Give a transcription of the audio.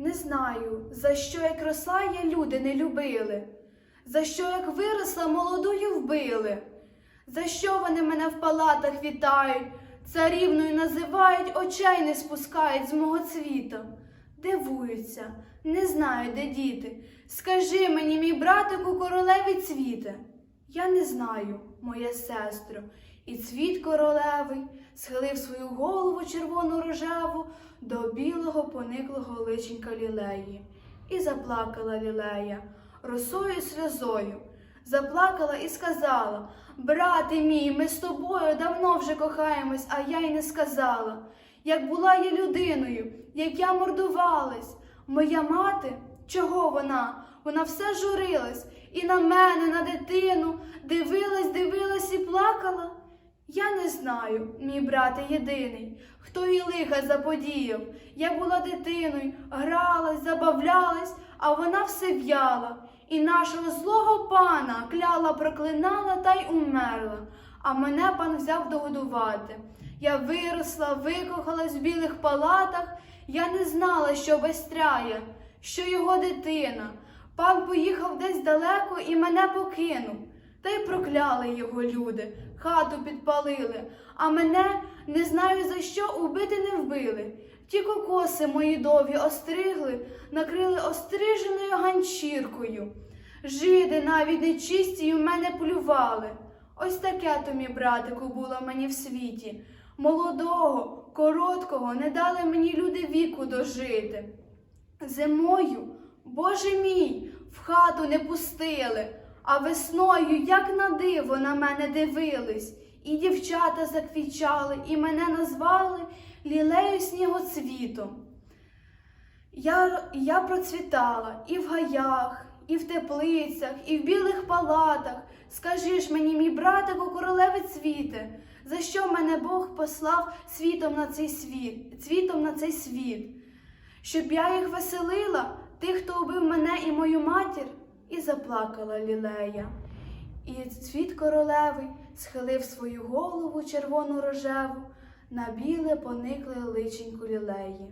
Не знаю, за що як росла я люди не любили, за що як виросла молодою вбили, за що вони мене в палатах вітають, царівною називають, очей не спускають з мого цвіта. Дивуються, не знаю, де діти. Скажи мені, мій братику, королеві цвіте. Я не знаю, моя сестро, і цвіт королевий схилив свою голову червону рожеву до білого пониклого личенька лілеї. І заплакала лілея росою сльозою. Заплакала і сказала: Брате мій, ми з тобою давно вже кохаємось, а я й не сказала. Як була я людиною, як я мордувалась, моя мати, чого вона? Вона все журилась і на мене, на дитину, дивилась, дивилась і плакала. Я не знаю, мій брате єдиний, хто їй лиха заподіяв. Я була дитиною, гралась, забавлялась, а вона все в'яла. І нашого злого пана кляла, проклинала та й умерла. А мене пан взяв догодувати. Я виросла, викохалась в білих палатах. Я не знала, що безстряє, що його дитина. Пан поїхав десь далеко і мене покинув. Та й прокляли його люди, хату підпалили, а мене не знаю за що убити не вбили. Ті кокоси мої довгі остригли, накрили остриженою ганчіркою. Жиди навіть нечисті в мене плювали. Ось таке то, мій братику, було мені в світі. Молодого, короткого не дали мені люди віку дожити. Зимою, Боже мій, в хату не пустили, а весною, як на диво, на мене дивились, і дівчата заквічали, і мене назвали лілею снігоцвітом. Я, я процвітала і в гаях, і в теплицях, і в білих палатах. Скажи ж мені, мій братику, королеви цвіте, за що мене Бог послав світом на цей світ, цвітом на цей світ, щоб я їх веселила, тих, хто убив мене і мою матір, і заплакала лілея. І цвіт королеви схилив свою голову червону рожеву на біле поникле личеньку лілеї.